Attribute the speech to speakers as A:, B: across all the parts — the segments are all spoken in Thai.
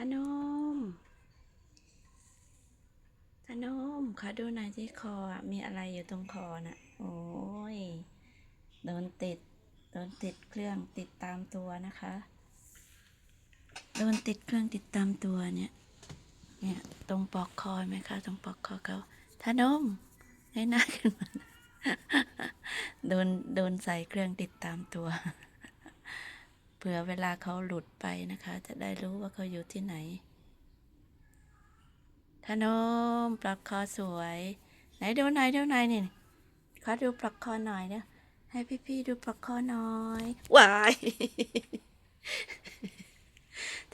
A: านมทานมขอดูหน่อยที่คอมีอะไรอยู่ตรงคอน่ะ โอ้ย โดนติด โดนติดเครื่องติดตามตัวนะคะ โดนติดเครื่องติดตามตัวเนี่ย เนี่ย ตรงปลอกคอไหมคะ ตรงปลอกคอเขาทานมให้หน้าขึ้นมา โดน โดนใส่เครื่องติดตามตัว เผื่อเวลาเขาหลุดไปนะคะ จะได้รู้ว่าเขาอยู่ที่ไหนทานมปลอกคอสวย ไหนดูหน่อยดูหนนี่ขอดูปลอกคอหน่อยเนะให้พี่ๆดูปลอกคอหน่อยวาย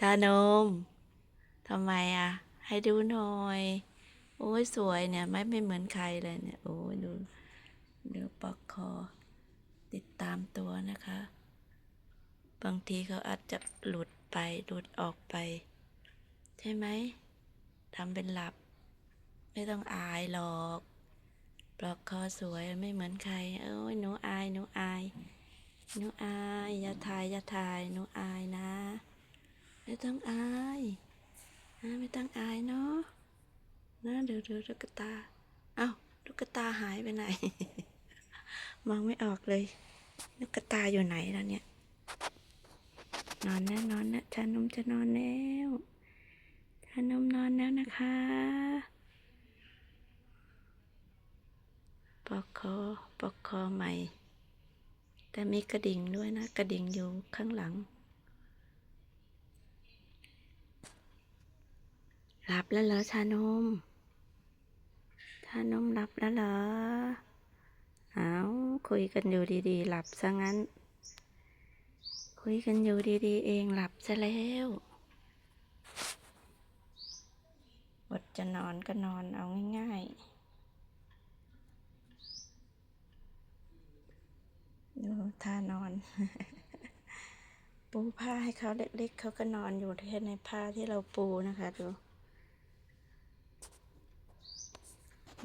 A: ทานมทำไมอะ ให้ดูหน่อย โอ้ยสวยเนี่ยไม่ไม่เหมือนใครเลยเนี่ย โอ้ยดูดูปลอกคอ ติดตามตัวนะคะ บางทีเขาอาจจะหลุดไปหลุดออกไป ใช่ไหมทำเป็นหลับ ไม่ต้องอายหรอกปลอกคอสวยไม่เหมือนใคร เอ้ยหนูอายหนูอายหนูอายอย่าถ่ายอย่าถ่ายหนูอายนะ ไม่ต้องอายไม่ต้องอายเนาะนะเดี๋ยวดูลูกตา เอ้าลูกตาหายไปไหน มองไม่ออกเลยลูกตาอยู่ไหนแล้วเนี่ย นอนแล้วนอนแล้วชานมจะนอนแล้วชานมนอนแล้วนะคะปอกคอปอกคอใหม่ แต่มีกระดิ่งด้วยนะ กระดิ่งอยู่ข้างหลัง หลับแล้วเหรอชานม ชานมหลับแล้วเหรอ เอาคุยกันอยู่ดีๆ หลับซะงั้น คุยกันอยู่ดีๆ เองหลับซะแล้วบทจะนอนก็นอนเอาง่ายๆ ดูท่านอน ปูผ้าให้เขาเล็กๆ เขาก็นอนอยู่แค่ในผ้าที่เราปูนะคะดู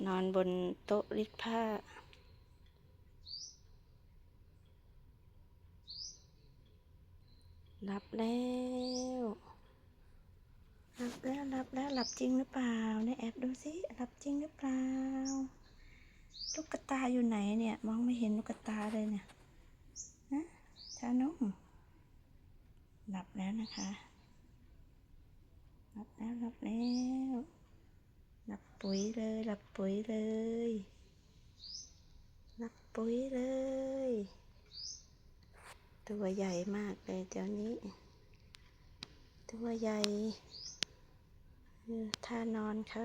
A: นอนบนโต๊ะรีดผ้า หลับแล้วหลับแล้วหลับแล้วหลับจริงหรือเปล่าเนี่ยแอบดูสิหลับจริงหรือเปล่าลูกตาอยู่ไหนเนี่ย มองไม่เห็นลูกตาเลยเนี่ยนะชานุ่มหลับแล้วนะคะหลับแล้วหลับแล้วหลับปุ๋ยเลยหลับปุ๋ยเลยหลับปุ๋ยเลย ตัวใหญ่มากเลยเจ้านี้ ตัวใหญ่ท่านอนเขา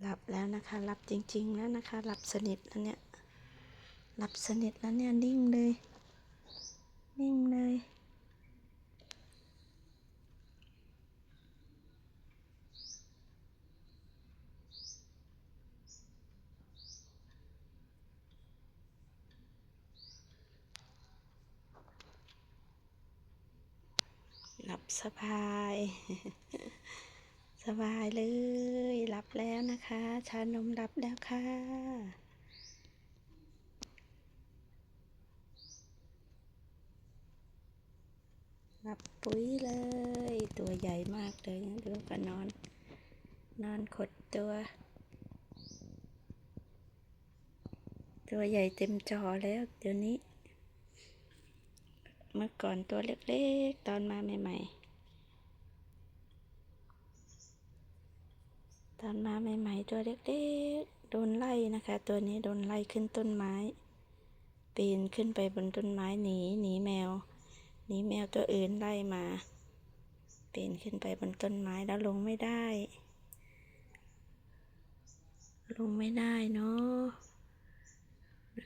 A: หลับแล้วนะคะหลับจริง ๆ แล้วนะคะหลับสนิทแล้วเนี่ยหลับสนิทแล้วเนี่ยนิ่งเลย นิ่งเลย สบาย สบายเลยหลับแล้วนะคะ ชานมหลับแล้วค่ะหลับปุ๋ยเลย ตัวใหญ่มากเลยนะดูก็นอน นอนขดตัว ตัวใหญ่เต็มจอแล้วเดี๋ยวนี้ เมื่อก่อนตัวเล็กๆ ตอนมาใหม่ๆ ตอนมาใหม่ๆ ตัวเล็กๆ โดนไล่นะคะ ตัวนี้โดนไล่ขึ้นต้นไม้ ปีนขึ้นไปบนต้นไม้หนีหนีแมว หนีแมวตัวอื่นไล่มา ปีนขึ้นไปบนต้นไม้แล้วลงไม่ได้ ลงไม่ได้เนาะ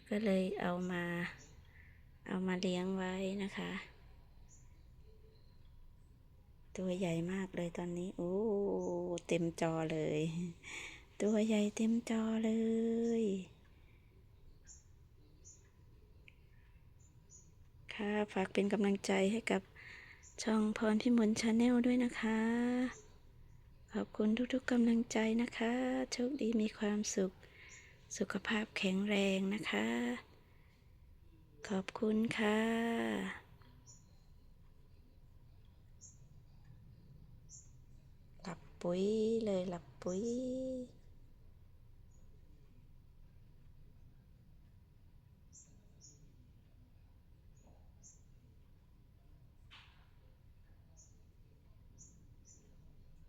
A: ก็เลยเอามา เอามาเลี้ยงไว้นะคะ ตัวใหญ่มากเลยตอนนี้ โอ้ เต็มจอเลย ตัวใหญ่เต็มจอเลย ค่ะฝากเป็นกำลังใจให้กับช่องพรพิมลชาแนลด้วยนะคะ ขอบคุณทุกๆกำลังใจนะคะ โชคดีมีความสุข สุขภาพแข็งแรงนะคะ ขอบคุณค่ะหลับปุ๋ยเลยหลับปุ๋ย